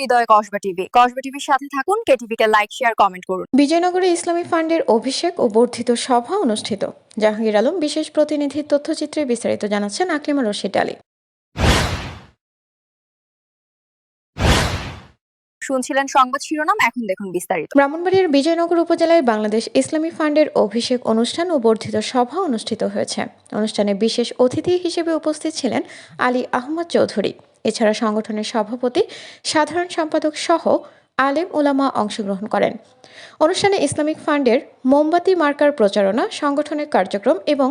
হৃদয় Kasba TV. Kasba টিভির সাথে থাকুন কেটিভি কে লাইক শেয়ার কমেন্ট করুন। বিজয়নগরে ইসলামী ফান্ডের অভিষেক ও বর্ধিত সভা অনুষ্ঠিত। জাহাঙ্গীর আলম বিশেষ প্রতিনিধির তথ্যচিত্রে বিস্তারিত জানাচ্ছেন আকলিমা রশিদ আলী। শুনছিলেন সংবাদ শিরোনাম এখন দেখুন বিস্তারিত। ব্রাহ্মণবাড়িয়ার বিজয়নগর উপজেলায় বাংলাদেশ ইসলামী ফান্ডের অভিষেক অনুষ্ঠান ও বর্ধিত সভা অনুষ্ঠিত হয়েছে। অনুষ্ঠানে বিশেষ অতিথি হিসেবে উপস্থিত ছিলেন আলী আহমদ চৌধুরী। এছাড়া সংগঠনের সভাপতি, সাধারণ সম্পাদক সহ আলেম ওলামা অংশগ্রহণ করেন। অনুষ্ঠানে ইসলামিক ফান্ডের মোমবাতি মার্কার প্রচারণা, সংগঠনের কার্যক্রম এবং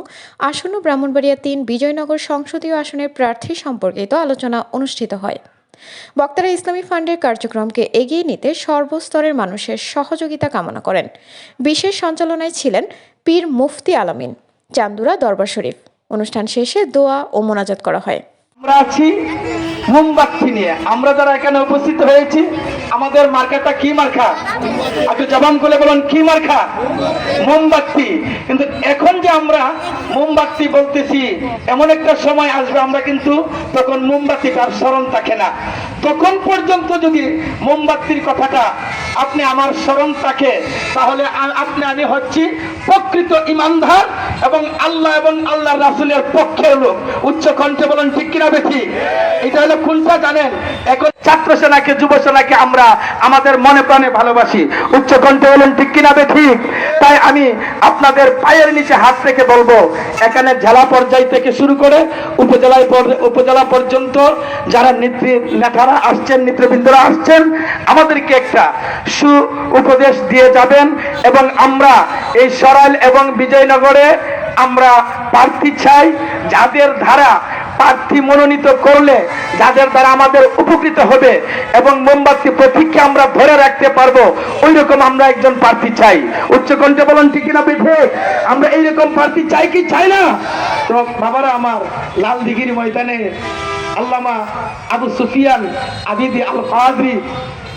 আসন্ন ব্রাহ্মণবাড়িয়া তিন বিজয়নগর সংসদীয় আসনের প্রার্থী সম্পর্কিত আলোচনা অনুষ্ঠিত হয়। বক্তারা ইসলামী ফান্ডের কার্যক্রমকে এগিয়ে নিতে সর্বস্তরের মানুষের সহযোগিতা কামনা করেন। বিশেষ সঞ্চালনায় ছিলেন পীর মুফতি আলামিন, চান্দুরা দরবার শরীফ। অনুষ্ঠান শেষে দোয়া ও মোনাজাত করা হয়। আমরা আছি মোমবাতি নিয়ে। আমরা যারা এখানে উপস্থিত হয়েছি, আমাদের মার্কাটা কি মার্কা? একটু জবান করে বলুন, কি মার্কা? মোমবাতি। কিন্তু এখন যে আমরা মোমবাতি বলতেছি, এমন একটা সময় আসবে, আমরা কিন্তু তখন মোমবাতিটার স্মরণ থাকে না। তখন পর্যন্ত যদি মোমবাতির কথাটা আপনি আমার স্মরণ থাকে, তাহলে আপনি, আমি হচ্ছি প্রকৃত ইমানধার এবং আল্লাহ এবং আল্লাহ রাসুলের পক্ষের লোক। উচ্চ কণ্ঠে বলেন, ঠিক কিনা বেশি এটা হলো কোনটা জানেন। এখন ছাত্র সেনাকে যুব সেনাকে আমরা আমাদের মনে প্রাণে ভালোবাসি। উচ্চ কণ্ঠে বলেন, ঠিক কিনা ঠিক? তাই আমি আপনাদের পায়ের নিচে হাত রেখে বলব, এখানে জেলা পর্যায় থেকে শুরু করে উপজেলায় উপজেলা পর্যন্ত যারা নেত্রী নেতারা আসছেন, নেতৃবৃন্দরা আসছেন, আমাদেরকে একটা সু উপদেশ দিয়ে যাবেন এবং আমরা এই সরাইল এবং বিজয়নগরে আমরা প্রার্থী চাই, যাদের ধারা প্রার্থী মনোনীত করলে যাদের দ্বারা আমাদের উপকৃত হবে এবং মোমবাতি প্রতীককে আমরা ধরে রাখতে পারব ওই রকম আমরা একজন প্রার্থী চাই। উচ্চকণ্ঠে বলুন, ঠিক কিনা বেঠে আমরা এইরকম প্রার্থী চাই কি চাই না? তো বাবারা আমার লাল দিঘির ময়দানে আল্লামা আবু সুফিয়ান আবিদি আল কাদরি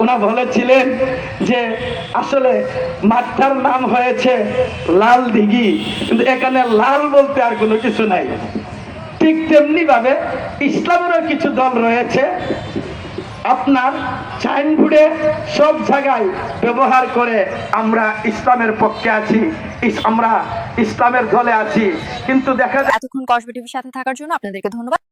ওনা বলেছিলেন যে, আসলে মাঠটার নাম হয়েছে লাল দিঘি, কিন্তু এখানে লাল বলতে আর কোনো কিছু নাই। ঠিক তেমনি ভাবে ইসলামেরও কিছু দল রয়েছে। আপনার সাইনবোর্ডে সব জায়গায় ব্যবহার করে আমরা ইসলামের পক্ষে আছি আমরা ইসলামের দলে আছি। কিন্তু দেখা যায় এতক্ষণ কসবা টিভির সাথে থাকার জন্য আপনাদেরকে ধন্যবাদ।